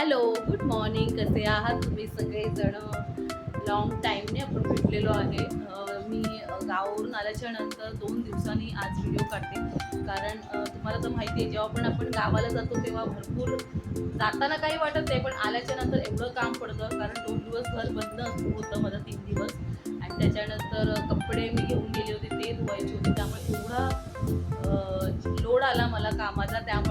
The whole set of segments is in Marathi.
Hello good morning. कसे आहात तुम्ही सगळेजण? लॉंग टाईमने आपण भेटलेलो आहे. मी गावावरून आल्याच्यानंतर दोन दिवसांनी आज व्हिडिओ काढते. कारण तुम्हाला तर माहिती आहे जेव्हा पण आपण गावाला जातो तेव्हा भरपूर जाताना काही वाटत नाही पण आल्याच्यानंतर एवढं काम पडतं. कारण दोन दिवस घर बंद होतं माझं तीन दिवस. आणि त्याच्यानंतर कपडे मी घेऊन गेले होते ते धुवायचे होते. त्यामुळे एवढा लोड आला मला कामाचा. त्यामुळे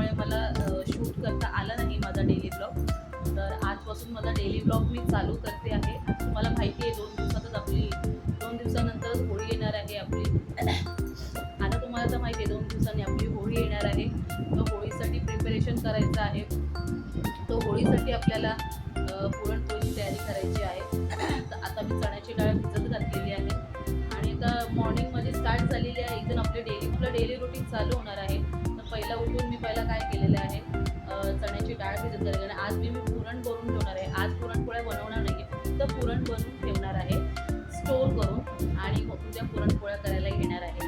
दिवसांनी आपली होळी येणार आहे. तर होळीसाठी प्रिपरेशन करायचं आहे. तो होळीसाठी आपल्याला पुरणपोळीची तयारी करायची आहे. तर आता मी चण्याची डाळ भिजत घातलेली आहे. आणि आता मॉर्निंगमध्ये स्टार्ट झालेली आहे. इथून आपली डेली आपलं डेली रुटीन चालू होणार आहे. तर पहिला उठून मी पहिला काय केलेलं आहे चण्याची डाळ भिजत घातलेली आणि आज मी मी पुरण करून ठेवणार आहे. आज पुरणपोळ्या बनवणार नाही आहे तर पुरण बनवून ठेवणार आहे. स्टोर करून आणि मग उद्या पुरणपोळ्या करायला घेणार आहे.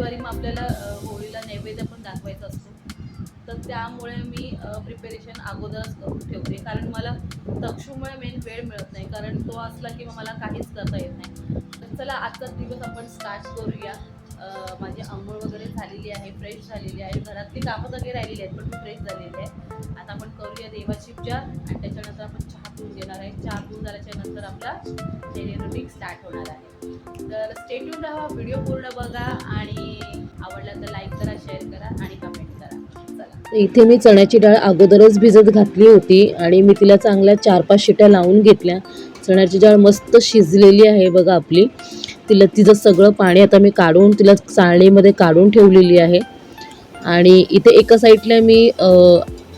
रविवारी मग आपल्याला होळीला नैवेद्य पण दाखवायचा असतो. तर त्यामुळे मी प्रिपेरेशन अगोदरच करून ठेवते. कारण मला तक्षुमुळे मेन वेळ मिळत नाही. कारण तो असला की मग मला काहीच करता येत नाही. तर चला आजचा दिवस आपण स्टार्ट करूया. माझी आंघोळ वगैरे झालेली आहे फ्रेश झालेली आहे. घरातली कामं सगळी राहिलेली आहेत पण मी फ्रेश झालेली आहे. आता आपण करूया देवाची पूजा आणि त्याच्यानंतर आपण चहा पिऊन घेणार आहे. चहा पिऊन झाल्याच्यानंतर आपला डेली रुटीन स्टार्ट होणार आहे. तर स्टेट्यून राहा व्हिडिओ पूर्ण बघा आणि आवडला तर लाईक करा शेअर करा आणि कमेंट करा. चला. इथे मी चण्याची डाळ अगोदरच भिजत घातली होती आणि मी तिला चांगल्या चार पाच शिट्या लावून घेतल्या. चण्याची डाळ मस्त शिजलेली आहे बघा आपली. तिला तिचं सगळं पाणी आता मी काढून तिला चाळणीमध्ये काढून ठेवलेली आहे. आणि इथे एका साईडला मी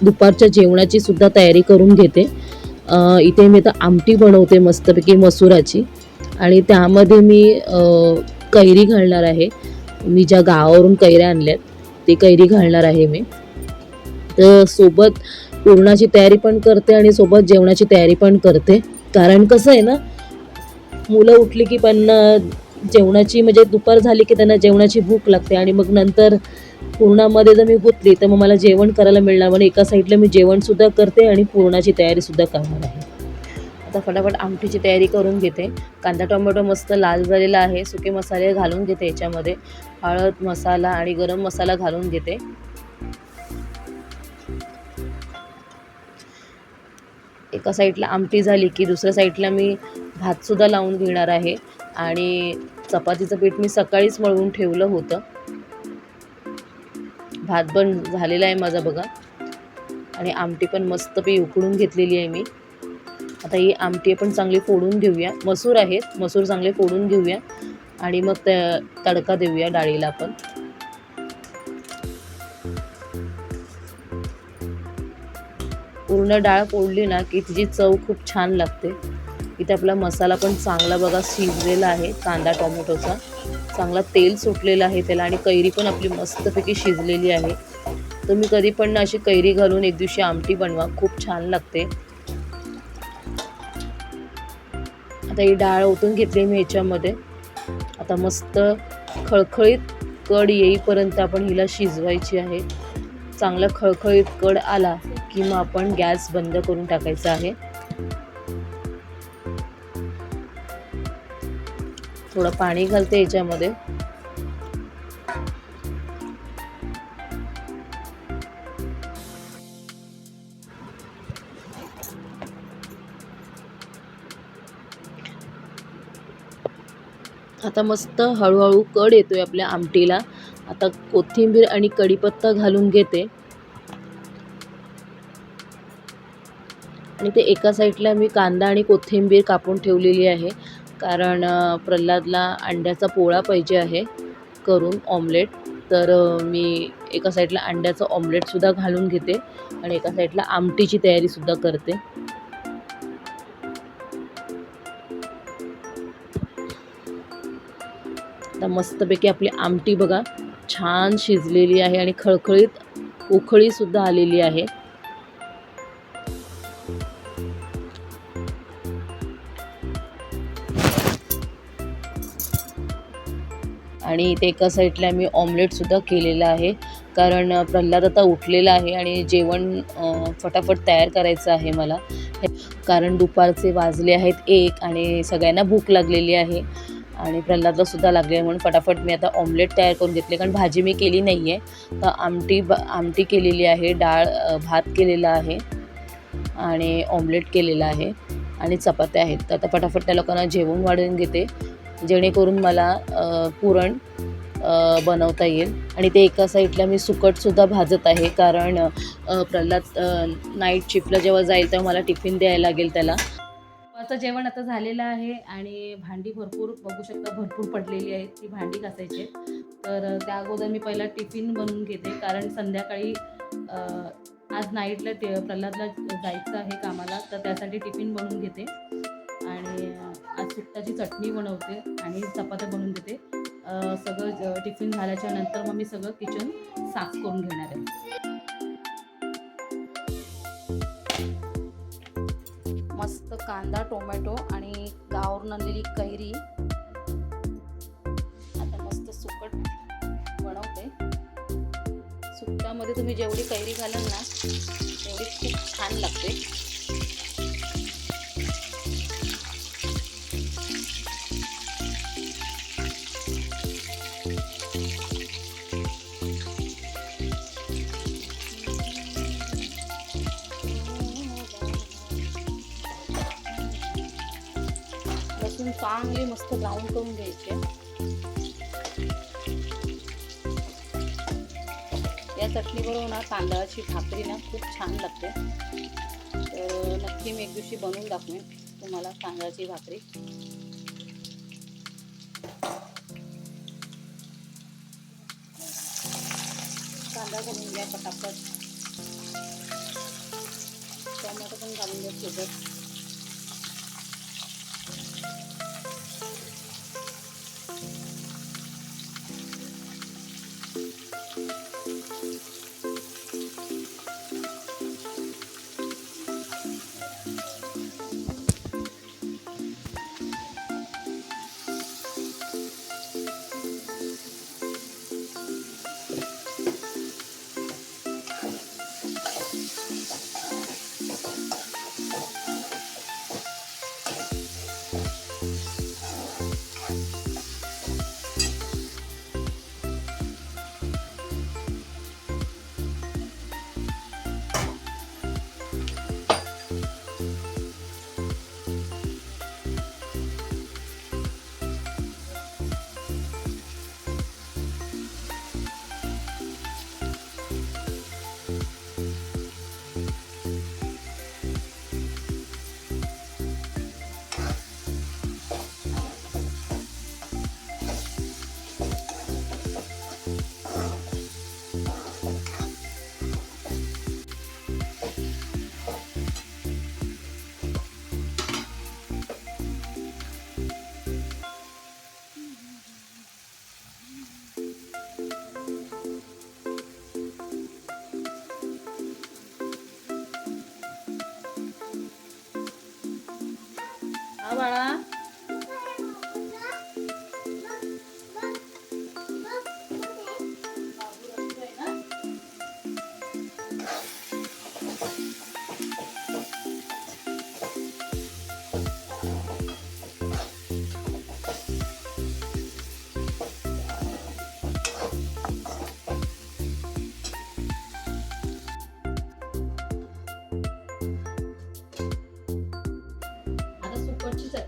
दुपारच्या जेवणाची सुद्धा तयारी करून घेते. इथे मी आता आमटी बनवते मस्तपैकी मसुराची. आणि त्यामध्ये मी कैरी घालणार आहे. मी ज्या गावावरून कैऱ्या आणल्यात ती कैरी घालणार आहे मी. तर सोबत पुरणाची तयारी पण करते आणि सोबत जेवणाची तयारी पण करते. कारण कसं आहे ना मुलं उठली की पण जेवणाची म्हणजे दुपार झाली की त्यांना जेवणाची भूक लागते आणि मग नंतर पूर्णामध्ये जर मी गुंतली तर मग मला जेवण करायला मिळणार म्हणजे एका साईडला मी जेवणसुद्धा करते आणि पूर्णाची तयारीसुद्धा करणार आहे. आता फटाफट आमटीची तयारी करून घेते. कांदा टोमॅटो मस्त लाल झालेला आहे. सुके मसाले घालून घेते याच्यामध्ये. हळद मसाला आणि गरम मसाला घालून घेते. एका साईडला आमटी झाली की दुसऱ्या साईडला मी भातसुद्धा लावून घेणार आहे. आणि चपातीचं पीठ मी सकाळीच मळवून ठेवलं होतं. भात पण झालेला आहे माझा बघा. आणि आमटी पण मस्तपैकी उकडून घेतलेली आहे मी. आता ही आमटी पण चांगली फोडून घेऊया. मसूर आहेत मसूर चांगले फोडून घेऊया. आणि मग त्या तडका देऊया डाळीला आपण. पूर्ण डाळ फोडली ना की तिची चव खूप छान लागते. इथे आपला मसाला पण चांगला बघा शिजलेला आहे कांदा टोमॅटोचा. चांगला तेल सुटलेलं आहे त्याला आणि कैरी पण आपली मस्तपैकी शिजलेली आहे. तुम्ही कधी पण ना अशी कैरी घालून एक दिवशी आमटी बनवा खूप छान लागते. आता ही डाळ ओतून घेतली मी ह्याच्यामध्ये. आता मस्त खळखळीत कड येईपर्यंत आपण हिला शिजवायची आहे. चांगला खळखळीत कड आला की मग आपण गॅस बंद करून टाकायचा आहे. थोडं पाणी घालते याच्यामध्ये आता मस्त हळूहळू कड आहे आपल्या आमटीला. आता कोथिंबीर आणि कढीपत्ता घालून घेते. आणि ते एका साईडला मी कांदा आणि कोथिंबीर कापून ठेवलेली आहे. कारण प्रल्हादला अंड्याचा पोळा पाहिजे आहे करून ऑमलेट तर मी एका साईडला अंड्याचं ऑमलेटसुद्धा घालून घेते आणि एका साईडला आमटीची तयारीसुद्धा करते. आता मस्तपैकी आपली आमटी बघा छान शिजलेली आहे आणि खळखळीत उखळीसुद्धा आलेली आहे. आणि इथे एका साईडला मी ऑमलेटसुद्धा केलेलं आहे कारण प्रल्हाद आता उठलेला आहे आणि जेवण फटाफट तयार करायचं आहे मला. कारण दुपारचे वाजले आहेत एक आणि सगळ्यांना भूक लागलेली आहे. आणि प्रल्हादला सुद्धा लागले म्हणून फटाफट मी आता ऑमलेट तयार करून घेतले. कारण भाजी मी केली नाही आहे तर आमटी ब आमटी केलेली आहे डाळ भात केलेला आहे आणि ऑमलेट केलेलं आहे आणि चपात्या आहेत. तर आता फटाफट त्या लोकांना जेवण वाढवून घेते. जेणेकरून मला पुरण बनवता येईल. आणि ते एका साईडला मी सुकटसुद्धा भाजत आहे. कारण प्रल्हाद नाईट शिफ्टला जेव्हा जाईल तेव्हा मला टिफिन द्यायला लागेल त्याला. आता जेवण आता झालेलं आहे आणि भांडी भरपूर बघू शकता भरपूर पडलेली आहेत. ती भांडी घासायची तर त्या अगोदर मी पहिला टिफिन बनवून घेते. कारण संध्याकाळी आज नाईटला ते प्रल्हादला जायचं आहे कामाला तर त्यासाठी टिफिन बनवून घेते. आणि आज सुट्टाची चटणी बनवते आणि चपात्या बनवून देते. सगळं ज- टिफिन झाल्याच्यानंतर मग मी सगळं किचन साफ करून घेणार आहे. कांदा टोमॅटो आणि गावावरून आणलेली कैरी. आता मस्त सुकट बनवते. सुकटामध्ये तुम्ही जेवढी कैरी घालाल ना तेवढी खूप छान लागते. भाजून चांगली मस्त ब्राऊन करून घ्यायचे या चटणीबरोबर ना तांदळाची भाकरी ना खूप छान लागते. तर नक्की मी एक दिवशी बनवून दाखवेन तुम्हाला तांदळाची भाकरी. कांदा घालून घ्या पटापट. टोमॅटो पण घालून घ्या सोबत.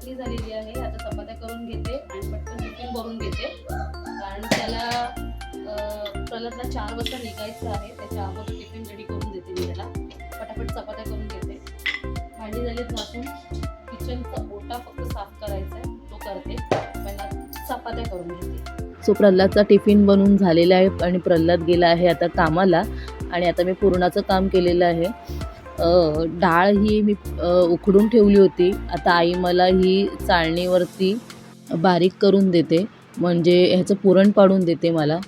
सुकटची झालेली आहे. आता चपात्या करून घेते आणि पटकन टिफिन भरून घेते. कारण त्याला प्रल्हादला चार वाजता निघायचं आहे. त्याच्या अगोदर टिफिन रेडी करून देते मी त्याला. पटापट चपात्या करून घेते. भांडी झाली घासून. किचनचा ओटा फक्त साफ करायचा आहे. तो करते. पहिला चपात्या करून घेते. सो प्रल्हादचा टिफिन बनवून झालेला आहे आणि प्रल्हाद गेला आहे आता कामाला. आणि आता मी पुरणाचं काम केलेलं आहे. डाळ ही मी उकडून ठेवली होती. आता आई मला ही चाळणीवरती बारीक करून देते. म्हणजे ह्याचं पुरण पाडून देते मला.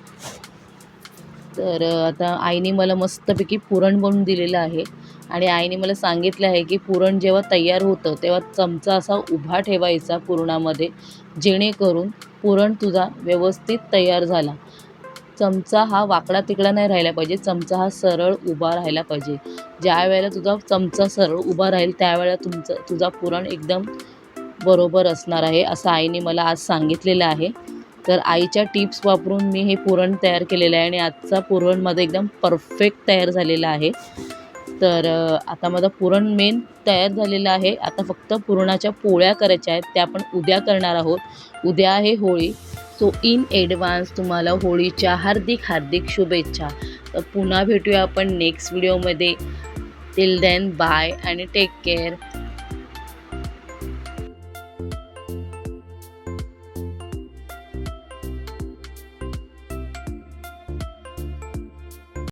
तर आता आईने मला मस्तपैकी पुरण बनवून दिलेलं आहे. आणि आईने मला सांगितलं आहे की पुरण जेव्हा तयार होतं तेव्हा चमचा असा उभा ठेवायचा पुरणामध्ये जेणेकरून पुरण तुझा व्यवस्थित तयार झाला. चमचा हा वाकडा तिकडा नाही राहिला पाहिजे. चमचा हा सरळ उभा राहिला पाहिजे. ज्या वेळेला तुझा चमचा सरळ उभा राहील त्यावेळेला तुमचं तुझा पुरण एकदम बरोबर असणार आहे असं आईने मला आज सांगितलेलं आहे. तर आईच्या टिप्स वापरून मी हे पुरण तयार केलेलं आहे आणि आजचा पुरणमध्ये एकदम परफेक्ट तयार झालेला आहे. तर आता माझं पुरण मेन तयार झालेलं आहे. आता फक्त पुरणाच्या पोळ्या करायच्या आहेत त्या आपण उद्या करणार आहोत. उद्या आहे होळी. सो इन ॲडव्हान्स तुम्हाला होळीच्या हार्दिक हार्दिक शुभेच्छा. तर पुन्हा भेटूया आपण नेक्स्ट व्हिडिओमध्ये टिल देन बाय आणि टेक केअर